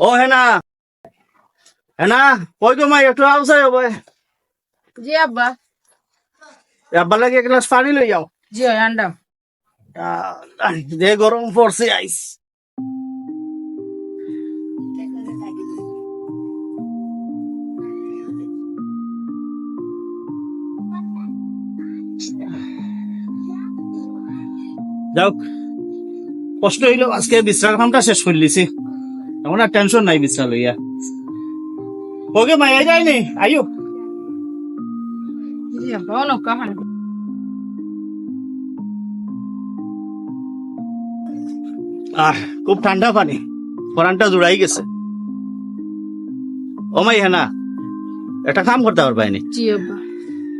ও হেনা। হেনা কই তোমায় একটু আওসাই হবে জি আব্বা। আব্বা লাগে এক গ্লাস পানি লই যাও জি আন্ডাম যে গরম পড়ছে আইস যাও কষ্ট হইল আজকে বিশ্রামটা শেষ করে লিছি এখন আর টেনশন নাই বিশ্রাম লইয়া ওকে মাইয়া যায়নি আইও আহ খুব ঠান্ডা পানি। পরানটা জুড়াই গেছে। ও মাই হেনা একটা কাম করতে জি আব্বা।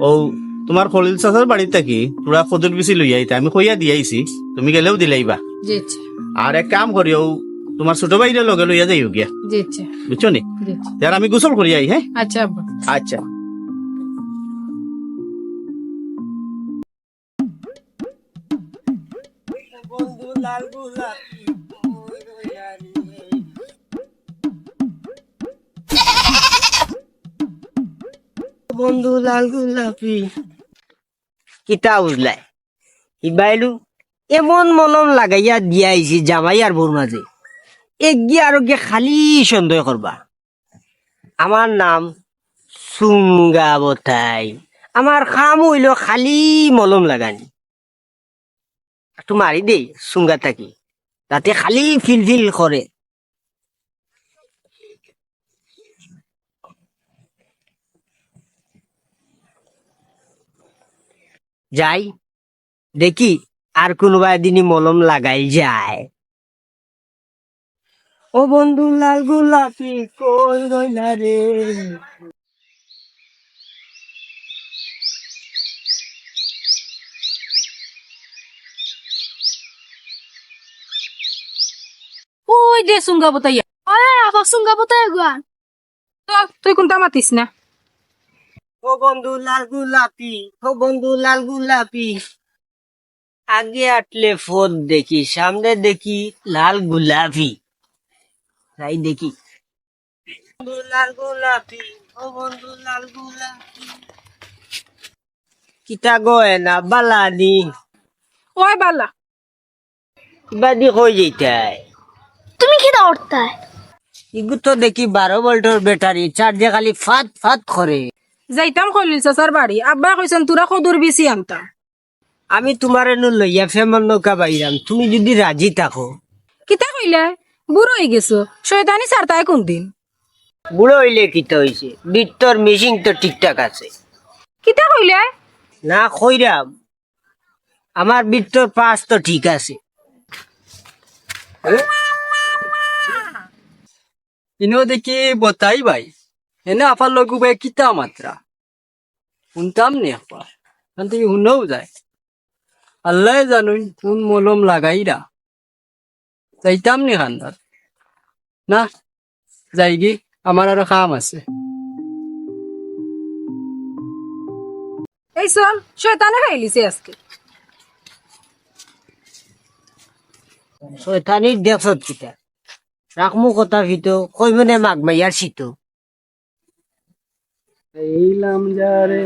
ও তোমার খলিল চাচার বাড়িতে থাকি তোরা কদুর বেশি লই আইতে। আমি কইয়া দিয়াইছি তুমি গেলেও দিলাইবা আর এক কাম করিও তোমার ছোট ভাইরে লগে লইয়া যাইও গিয়া। বুঝছ নি? যার আমি গোসল করি আই হ্যাঁ? আচ্ছা আচ্ছা। বন্ধু লাল গোলাপি। কিতা উজলাই ইবাইলু এমন মলম লাগাইয়া দিয়াইছি জামাই আর বোর মাঝে এগিয়ে আর গিয়ে খালি সন্দেহ করবা। আমার নাম সুঙ্গা বতাই আমার খাম হইল খালি মলম লাগানি। একটু মারি দেই, সুঙ্গা থাকি। তাতে খালি ফিল ফিল করে। যাই, দেখি আর কোনোবা এদিনই মলম লাগাই যায়। ও বন্ধু লাল গোলাপি কই রইলা রে। ওই দে সুঙ্গা বতাইয়া। আরে আবার সুঙ্গা পোতায় গুয়া তো তুই কোনটা মাতিস না? ও বন্ধু লাল গোলাপি ও বন্ধু লাল গোলাপি। আগে আটলে ফোন দেখি সামনে দেখি লাল গোলাপি। তাই দেখি। বন্ধু লাল গোলাপি ও বন্ধু লাল গোলাপি কিতা গয় না। বালানি ওই বালা। বাদি হয়ে যেটাই তুমি কি দৌড়তায় ইগু তো দেখি বারো ভোল্টের ব্যাটারি চার্জে খালি ফাত ফাত করে যাইতাম খলিল চাচার বাড়ি আব্বা কইছেন তোরা কদুর বেশি আনতা। আমি তোমার এনু লইয়া ফেমন নৌকা বাইরাম তুমি যদি রাজি থাকো। কিতা কইলে? বুড়ো হয়ে গেছো। শয়তানি সারতায় কোন দিন বুড়ো হইলে কিতা হইছে? বিত্তর মিশিং তো ঠিকঠাক আছে। কিতা কইলে? না কইরাম আমার বিত্তর পাস তো ঠিক আছে। ইনো দেখি বতাই ভাই। এনে আপার লগু ভাই কিতা মাত্রা শুনতাম নি এখান থেকে শুনেও যায়। আল্লাহ জানুন কোন মলম লাগাইরা। যাইতাম নি খান্দার না যাই কি আমার আরও কাম আছে এই চল শয়তানে খাইলিছে আজকে শয়তানির দেখছত কিতা রাখমু কথা ভিতো কই মানে মাগ মাইয়ার শীতো এইলাম যারে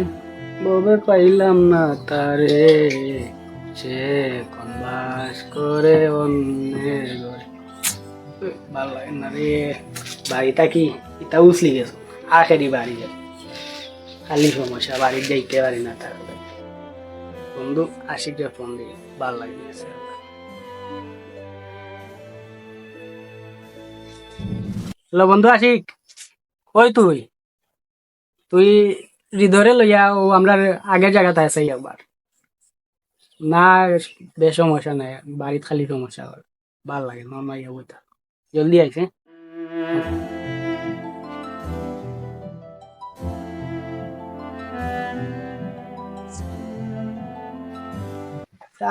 ববে পাইলাম না তারে সে কোন বাস করে অন্যের ঘরে। ভালো লাগে না রে। বাড়িটা কি? এটা উসলি গেছো? আখেরি বাড়ি যাবে খালি সমস্যা বাড়ি যাইতে পারি না তার। বন্ধু আশিকটা ফোন দিয়ে ভালো লাগে গেছে হ্যালো বন্ধু, আশিক। কই তুই? তুই হৃদরে লইয়া ও আমরা আগের জায়গাতে আছে একবার। না বেশ সমস্যা নাই। বাড়িত খালি সমস্যা হয়। ভালো লাগে নর্মাল ইয়া বইটা জলদি আইছে?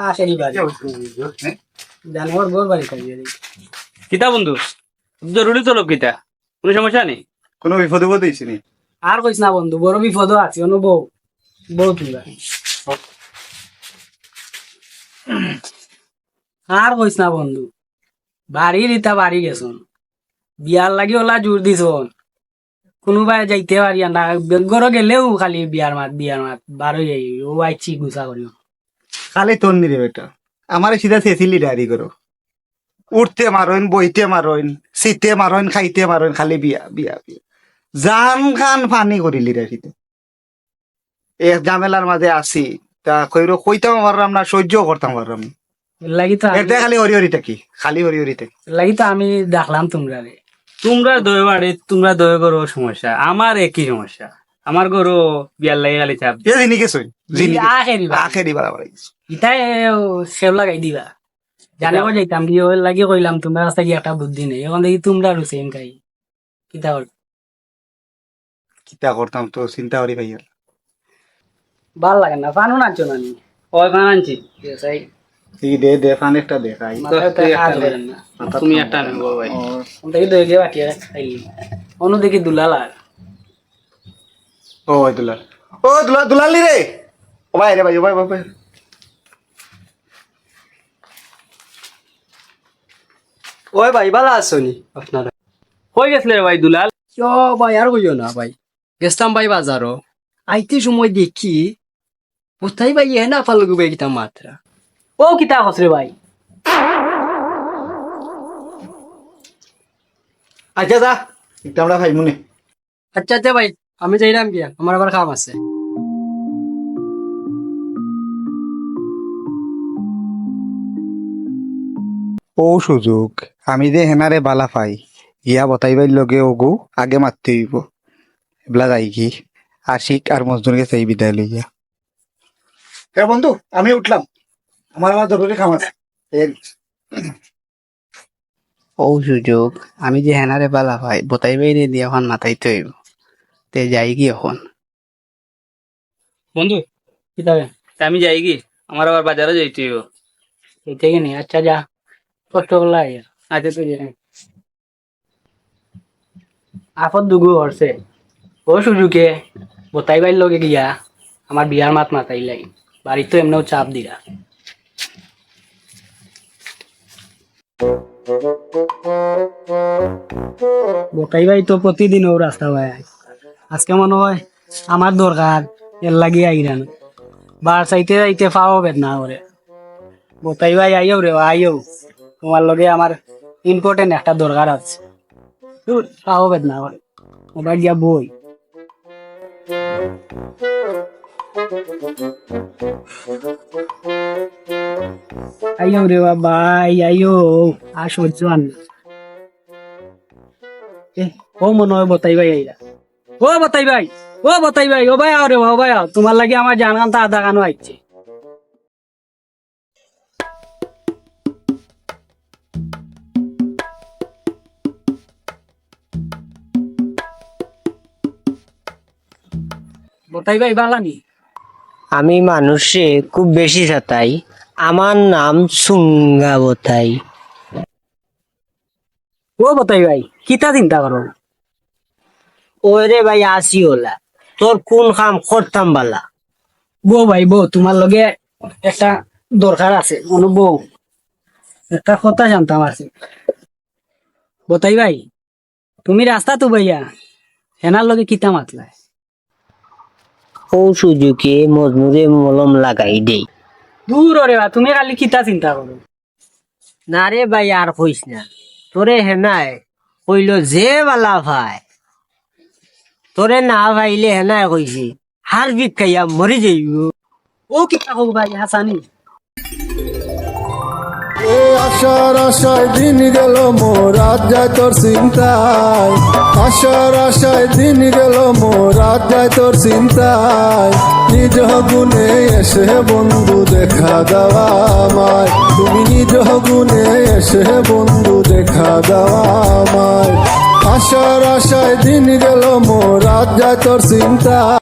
আসেনি বাড়ি। জানোয়ার গোর বাড়ি খাই কিতা বন্ধু? জরুরি তো কিতা? কোনো সমস্যা নেই? কোনো বিপদে আর কইস না বন্ধু বড় বিপদ আছে অনু বউ। বউ তুলা আর কইস না বন্ধু। বাড়ি রিতা বাড়ি গেছন। বিয়ার লাগি ওলা জোর দিছ কোনোবাই যাইতে পারি না। ঘর গেলেও খালি বিয়ার মাত বিয়ার মাত বারো যাই ও আইছি গুছা করিও। খালি তোর নিরে বেটা। আমার সিধা চেঁচিলি ডায়েরি করো। উঠতে মারইন, বইতে মারইন, শীতে মারইন, খাইতে মারইন, খালি বিয়া বিয়া বিয়া। জান খান ফানি করিলি রে সিতে এক ঝামেলার মাঝে আসি তা কইরো কইতাম পারলাম না সহ্য করতাম পারলাম না। লাগি তো আমি- এটা খালি হরি হরি থাকি খালি হরি হরি থাকি এর লাগি তো আমি ডাকলাম তোমরা রে। তোমরা দই বাড়ি তোমরা দই করো সমস্যা। আমার একই সমস্যা। আমার গরু বিয়ার লাগে খালি চাপ। এ জিনিকে সই জিনিকে আখেরি আখেরি বাড়াবার ইতাই সেব লাগাই দিবা। জানে কো যাইতাম কি ওর লাগি কইলাম তোমরা কাছে কি একটা বুদ্ধি নেই। এখন দেখি তোমরা রুসেন খাই। কিতা কর কিতা করতাম তো চিন্তা করি ভাই ভালো লাগে না ফানো নাচো না নি ওই বান আনছি তাই তুই দে দে ফান একটা তুমি একটা ভাই। দই বাটিয়া অনু দেখি দুলাল আর। ও দুলাল। ও দুলাল দুলালি রে। ও ভাই রে ভাই ও ভাই ভাই, ভাই। ওই ভাই ভালো আছো আপনারা। কই গেছিলে রে ভাই দুলাল। ও ভাই আর কইও না ভাই। গেছতাম ভাই বাজারও। আইতে সময় দেখি কোথায় ভাই এ না ফালু গুবে কিতা মাত্রা ও কিতা কসরে ভাই আচ্ছা যা একটা আমরা ভাই মনে আচ্ছা আচ্ছা ভাই আমি যাইলাম গিয়া আমার আবার কাম আছে ও সুযোগ আমি যে হেনারে বালা পাই ইয়া বতাইবার লগে ওগো আগে মারতে হইব। এবলা যাই কি আশিক আর মজদুরকে চাই বিদায় লইয়া। এ বন্ধু আমি উঠলাম। আমার আবার জরুরি কাম আছে। ও সুযোগ আমি যে হেনারে বালা ভাই বতাই বাইরে দিয়ে এখন মাথায় তৈব। তে যাই কি এখন? বন্ধু কিতা বে? তা আমি যাই কি আমার আবার বাজারে যাইতে হইব। এইটা কি নি আচ্ছা যা কষ্ট করলা আচ্ছা তো যাই। আপদ দুগু হরছে। ও সুজুকে বতাই বাইর লগে গিয়া আমার বিয়ার মাত মাতাই লাই। বাড়ির তো এমনিও চাপ দিরা। বতাই ভাই তো প্রতিদিন ও রাস্তা ভাই। আজকে মনে হয় আমার দরকার, এর লাগি আইরান বার চাইতে যাইতে পাও বেদনা করে বতাই ভাই আইও রে, আইও। তোমার লগে আমার ইম্পর্টেন্ট একটা দরকার আছে। পাও বেদনা করে ওবার গিয়া বই। আইও রে বাবা আইও আর সহ্য এ, ও মনে হয় বতাই ভাই আইরা ও বতাই ভাই ও বতাই ভাই ও ভাই আও রে ভাই তোমার লাগে আমার জান গান তা আধা গানও আইছে বতাই ভাই বালানি আমি মানুষে খুব বেশি সাতাই আমার নাম সুঙ্গা বতাই। ও বতাই ভাই কিতা চিন্তা করো? ওরে ভাই আসি ওলা। তোর কোন কাম করতাম বালা? বউ ভাই বউ তোমার লগে একটা দরকার আছে। অনু বউ একটা কথা জানতাম আছে। বতাই ভাই তুমি রাস্তা তো ভাইয়া হেনার লগে কিতা মাতলাই ও সুযোগে মজমুরে মলম লাগাই দেই। দূর রে বা তুমি খালি কিতা চিন্তা করো না রে ভাই আর কইস না। তোরে হেনায় কইল যে বালা ভাই। তোরে না ভাইলে হেনায় কইছি হার খাইয়া মরি যাইব। ও কিতা কব ভাই হাসানি এ আশার আশায় দিন গেল মোরাত যায় তোর চিন্তায়। আশার আশায় দিন গেল মোরাত যায় তোর চিন্তায়। নিজ গুণে এসে বন্ধু দেখা দেওয়া আমায়। তুমি নিজ গুণে এসে বন্ধু দেখা দেওয়া আমায়। আশার আশায় দিন গেল মোরাত যায় তোর চিন্তা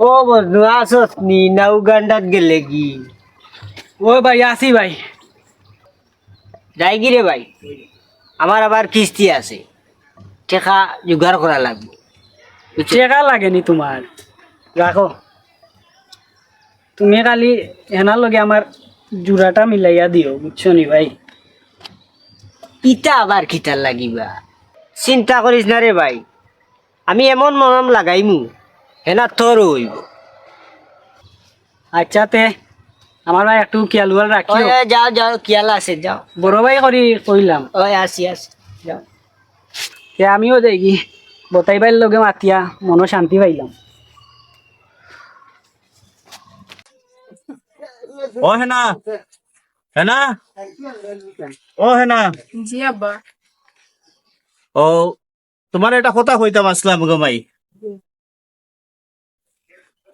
ও বন্ধু, আসস নি, না উগান্ডাত গেলে কি? ও ভাই আসি ভাই। যাই কি রে ভাই। আমার আবার কিস্তি আছে। টেকা জোগাড় করা লাগবে। চেকা লাগেনি তোমার। রাখো। তুমি খালি হেনার লগে আমার জুড়াটা মিলাইয়া দিও বুঝছ নি ভাই? ইটা আবার খিতার লাগিবা? চিন্তা করিস না রে ভাই। আমি এমন মলম লাগাইমু হেনা তোর হইব। আচ্ছা তে। আমার ভাই একটু খেয়াল ওয়াল রাখিও। যাও যাও কিয়াল আছে যাও। বড় ভাই করি কইলাম ওই আসি আসি যাও। তে আমিও যাই কি বতাই ভাইয়ের লগে মাতিয়া মনো শান্তি পাইলাম। ও হেনা হেনা? ও হেনা? জি আব্বা। ও তোমার একটা কথা কইতাম আসলাম গো মাই।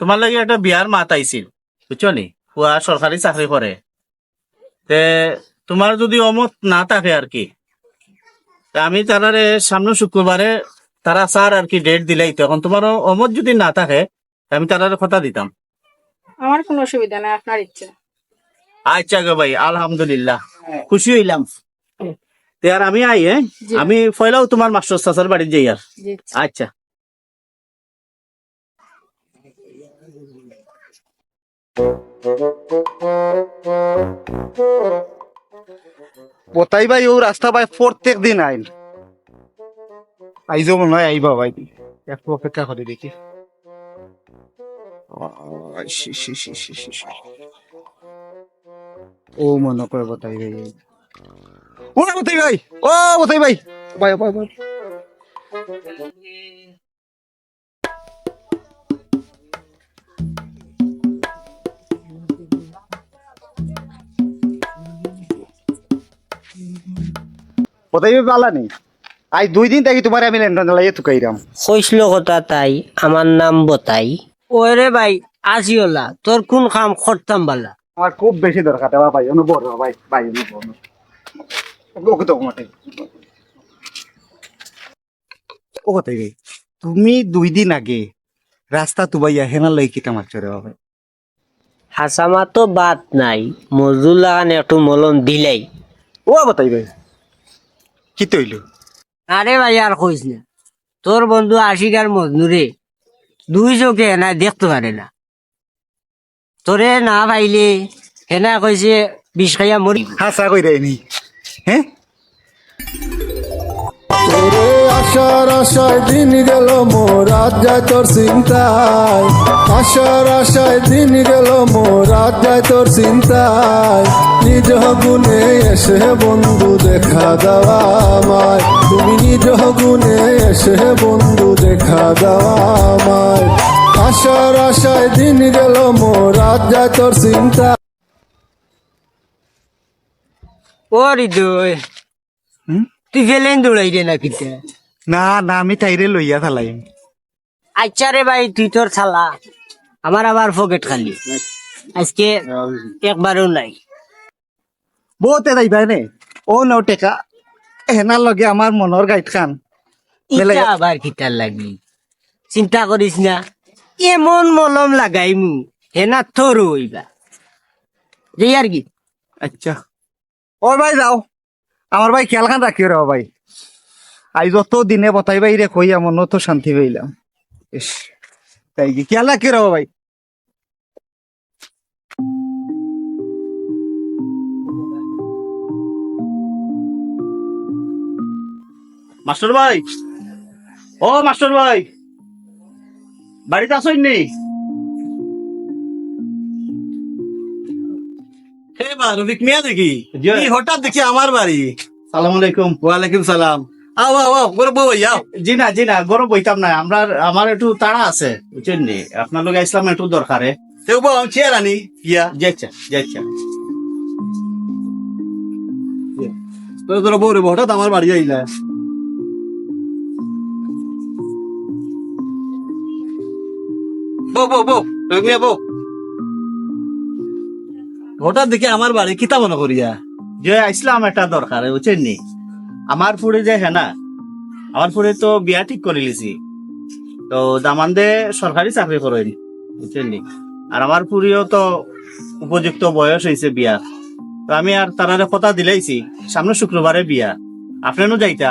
তোমার লাগে একটা বিয়ার মাত আইছিল বুঝছ নি? পুয়া সরকারি চাকরি করে তে তোমার যদি অমত না থাকে আর কি। তা আমি তারারে সামনে শুক্রবারে তারা স্যার আর কি ডেট দিলাই তখন তোমার অমত যদি না থাকে আমি তারারে কথা দিতাম আমার কোনো অসুবিধা নাই আপনার ইচ্ছা। আচ্ছা গো ভাই আলহামদুলিল্লাহ। খুশি হইলাম। তে আর আমি আই হ্যাঁ আমি ফয়লাও তোমার মাস্টার চাচার বাড়ি যাই আর আচ্ছা। বতাই ভাই ও রাস্তা ভাই প্রত্যেক দিন আইন। আইজো মনে হয় আইবা ভাই। একটু অপেক্ষা করে দেখি। ও মনে করে বতাই ভাই। ও বতাই ভাই। ও বতাই ভাই। ভাই ভাই ভাই। আই দুই দিন থাকি তোমার আমি লেনদেন লাগিয়ে কইছিল কথা তাই আমার নাম বতাই। ওই রে ভাই আজিওলা তোর কোন কাম করতাম বালা? আমার খুব বেশি দরকার দেওয়া ভাই অনুভব ভাই ভাই অনুভব ওকে তো মাঠে ও কথাই ভাই তুমি দুই দিন আগে রাস্তা তুবাইয়া হেনা লই কিতা মারছো রে ভাই হাসামা তো বাদ নাই মজুর লাগান একটু মলম দিলাই। ও বতাই ভাই। কি তৈল? আরে ভাই আর কইস না। তোর বন্ধু আশিক আর মজনুরে দুই চোখে হেনা দেখতে পারে না। তোরে না পাইলে হেনা কইছে বিষ খাইয়া মরি। হাসা কই দেয়নি হ্যাঁ? ওরে আশার আশায় দিন গেল মোরাত যায় তোর চিন্তায়। আশার আশায় দিন গেল মোরাত যায় তোর চিন্তায়। নিজ গুণে এসে বন্ধু দেখা দেওয়া আমায়। তুমি নিজ গুণে এসে বন্ধু দেখা দেওয়া আমায়। আশার আশায় দিন গেল মোরাত যায় তোর চিন্তা ও হৃদয় হুম? তুই ফেলেন দৌড়াই রে না কিতে না না আমি তাইরে লইয়া থালাইম আচ্ছা রে ভাই তুই তোর ছালা আমার আবার পকেট খালি। আজকে একবারও নাই। বহুতে যাইবা নে? ও নৌ টেকা। হেনার লগে আমার মনের গাইড খান। আবার খিতার লাগি? চিন্তা করিস না। এমন মলম লাগাই লাগাইমু হেনা তোর হইবা। যে আর কি। আচ্ছা। ও ভাই যাও। আমার ভাই খেয়াল খান রাখিও রে ভাই। আই যত দিনে বতাই ভাই রে কই আমার তো শান্তি পাইলাম। ইস, তাই কি? খেয়াল রাখিও রে ভাই। মাস্টার ভাই, ও মাস্টার ভাই, বাড়িতে আসেন রফিক মিয়া দেখি? হঠাৎ দেখি আমার বাড়ি? সালাম আলাইকুম। ওয়ালাইকুম সালাম। আও আও আও বড় আও। জি না জি না গরম বইতাম না। আমরা আমার একটু তাড়া আছে বুঝছেন নি? আপনার লোক ইসলাম একটু দরকারে। তেও বউ আমি চেয়ার আনি। ইয়া যাচ্ছা যাচ্ছা তোর তোর বউ রে হঠাৎ আমার বাড়ি আইলা। বউ বউ বউ মিয়া বউ। হঠাৎ দেখি আমার বাড়ি কিতা মনে করিয়া। যে ইসলাম একটা দরকার বুঝছেন নি? আমার ফুড়ে যে হ্যাঁ না আমার ফুড়ে তো বিয়া ঠিক করে লিছি। তো দামান্দে সরকারি চাকরি করেন, বুঝছেন নি? আর আমার ফুড়িও তো উপযুক্ত বয়স হয়েছে বিয়া তো আমি আর তারারে কথা দিলাইছি, সামনে শুক্রবারে বিয়া। আপনারও যাইতা?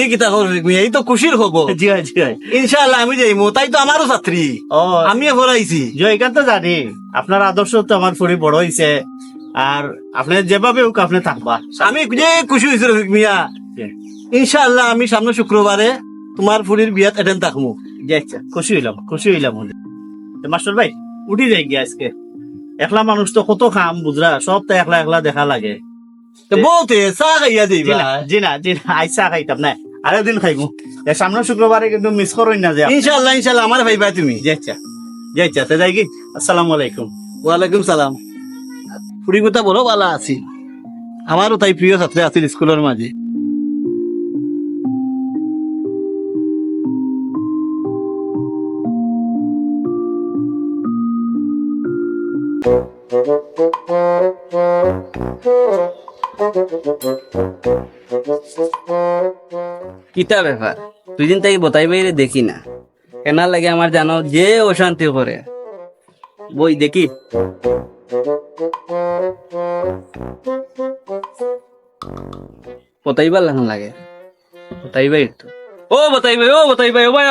এই কিতা খবর এই তো খুশির খবর জি হয় জি হয় ইনশাআল্লাহ আমি যাইমু তাই তো আমারও ছাত্রী ও আমি পড়াইছি যে এখান তো জানি। আপনার আদর্শ তো আমার ফুড়ি বড় হয়েছে আর আপনি যেভাবে হোক আপনি থাকবা। আমি যে খুশি হয়েছি রফিক মিয়া। ইনশাআল্লাহ আমি সামনে শুক্রবারে তোমার ফুরির বিয়াত এটেন থাকব জি আচ্ছা খুশি হইলাম খুশি হইলাম মাস্টার ভাই উঠি যাই গিয়া আজকে। একলা মানুষ তো কত খাম বুঝরা সব তো একলা একলা দেখা লাগে। তো বলতে চা খাইয়া দিবা না জি না জি না আইসা খাইতাম না আরে দিন খাইবো সামনে শুক্রবারে কিন্তু মিস করই না যে ইনশাআল্লাহ ইনশাআল্লাহ আমার ভাইবা তুমি যাচ্ছা যাচ্ছা তো যাই কি আসসালামু আলাইকুম ওয়ালাইকুম সালাম ফুরি কথা বলো ভালো আছি আমারও তাই প্রিয় ছাত্রী আছিল স্কুলের মাঝে কিতা ব্যাপার? দুই দিন থেকে বতাই বাইরে দেখি না। এনার লাগে আমার জানো যে অশান্তি করে বই, দেখি। বতাইবার লাগান লাগে। বতাইবাই একটু ও বতাইবাই ও বতাইবাই ও ভাই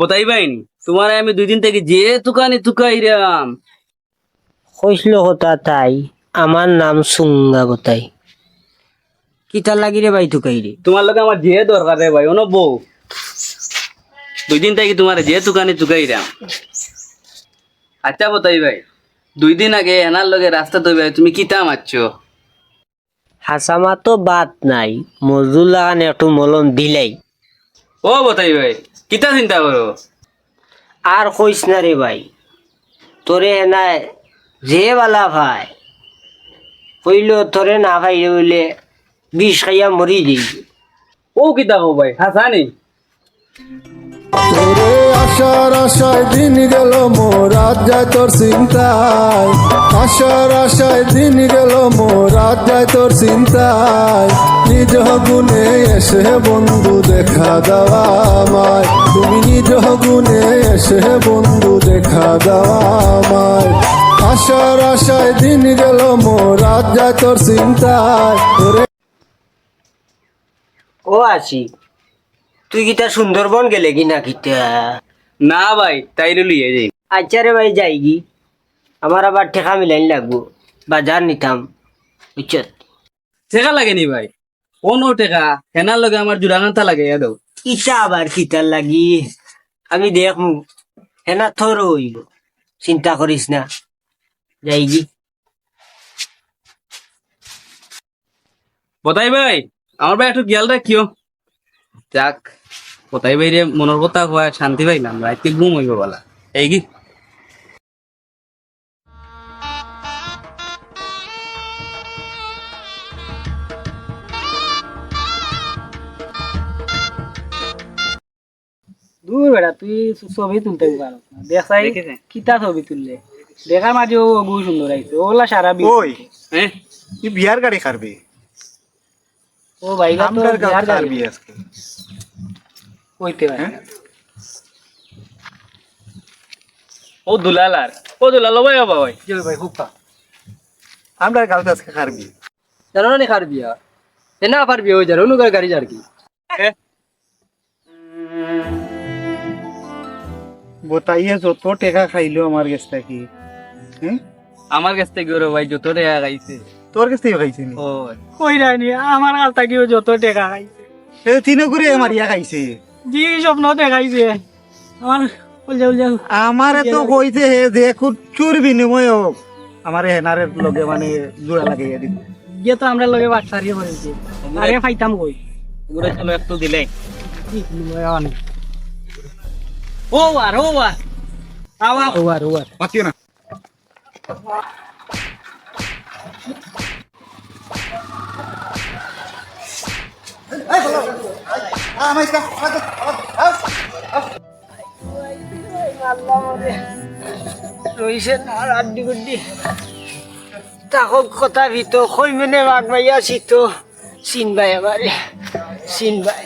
ও বতাইবাই নি তোমার আমি দুই দিন থেকে যে তুকানি তুকাইরাম। কইসল কথা তাই আমার নাম সুঙ্গা বতাই কিতা লাগি রে ভাই তুকাই রে তোমার লগে আমার যে দরকার রে ভাই অন বউ দুই দিন থেকে তোমার যে তুকানি তুকাইরাম। আচ্ছা বতাই ভাই দুই দিন আগে এনার লগে রাস্তা তো ভাই তুমি কিতা মারছ? হাসামা তো বাদ নাই মজুর লাগান একটু মলম দিলাই। ও বতাই ভাই কিতা চিন্তা করো? আর কইস না রে ভাই তোরে না যে বালা ভাই কইল তোরে না ভাই বলে বিষ খাইয়া মরি যাই ও কিতা হো ভাই হাসানি? ওরে আশার আশায় দিন গেল মোরাত যায় তোর চিন্তায়। আশার আশায় দিন গেল মোরাত যায় তোর চিন্তায়। নিজ গুণে এসে বন্ধু দেখা দেওয়া আমায়। তুমি নিজ গুণে এসে বন্ধু দেখা দেওয়া আমায়। আশার আশায় দিন গেল মোরাত যায় তোর চিন্তায়। ও আছি তুই কিতা সুন্দরবন গেলে কি না কিতা না ভাই তাই লিয়ে যাই। আচ্ছা রে ভাই যাই গি। আমার আবার ঠেকা মিলাইন লাগবো। বাজার নিতাম বুঝছত? টেকা লাগেনি ভাই। কোন টেকা হেনার লগে আমার জুড়াগান্তা লাগে এ দাও। ইটা আবার কিতার লাগি? আমি দেখমু হেনা থর হইব চিন্তা করিস না। যাই গি। বতাই ভাই আমার ভাই একটু গিয়াল রাখিও যাক। বতাই ভাই রে মনের কথা হওয়া শান্তি পাইলাম রাইতে ঘুম হইব বলা। এই কি? দূর বেড়া তুই ছবি তুলতে পারো দেখাই কিতা ছবি তুললে? দেখার মাঝেও বহু সুন্দর আইছে ওগুলা সারা বি- ওই। হ্যাঁ? তুই বিয়ার গাড়ি খারবি? ও ভাইগা তো গাড়ি খারবি আজকে। হইতে পারে ও দুলালার ও দুলাল ভাই বাবা ভাই। ভাই গালতে আজকে খারবি। জানো না খার বিয়া এ না পারবি ওই গাড়ি যার কি। বতাইয়ে যত টেকা খাইলো আমার কাছ থেকে। হ্যাঁ? আমার কাছ থেকে ওরে ভাই যত টাকা খাইছে। তোর কাছ থেকে খাইছে নি? ও কই রানি আমার কাছ থেকেও যত টেকা খাইছে। এ তিনে করে আমার ইয়া খাইছে। জি স্বপ্ন দেখাইছে আমার উলজা তো কইছে হে যে কুচুর বিনিময় আমার হেনারের লগে মানে জোড়া লাগাইয়া দিন গিয়ে তো আমরা লগে বাচ্চারিয়ে করেছি আরে ফাইতাম কই? ওগুলো চলো একটু দিলে। ও আর ও আর। আওয়া ওয়ার ওয়ার পাতিও না। রইছে না আড্ডি গুড্ডি তাকক কথা ভিত কই মানে বাগ মাইয়া চিতো চিনবাই এবারে চিনবাই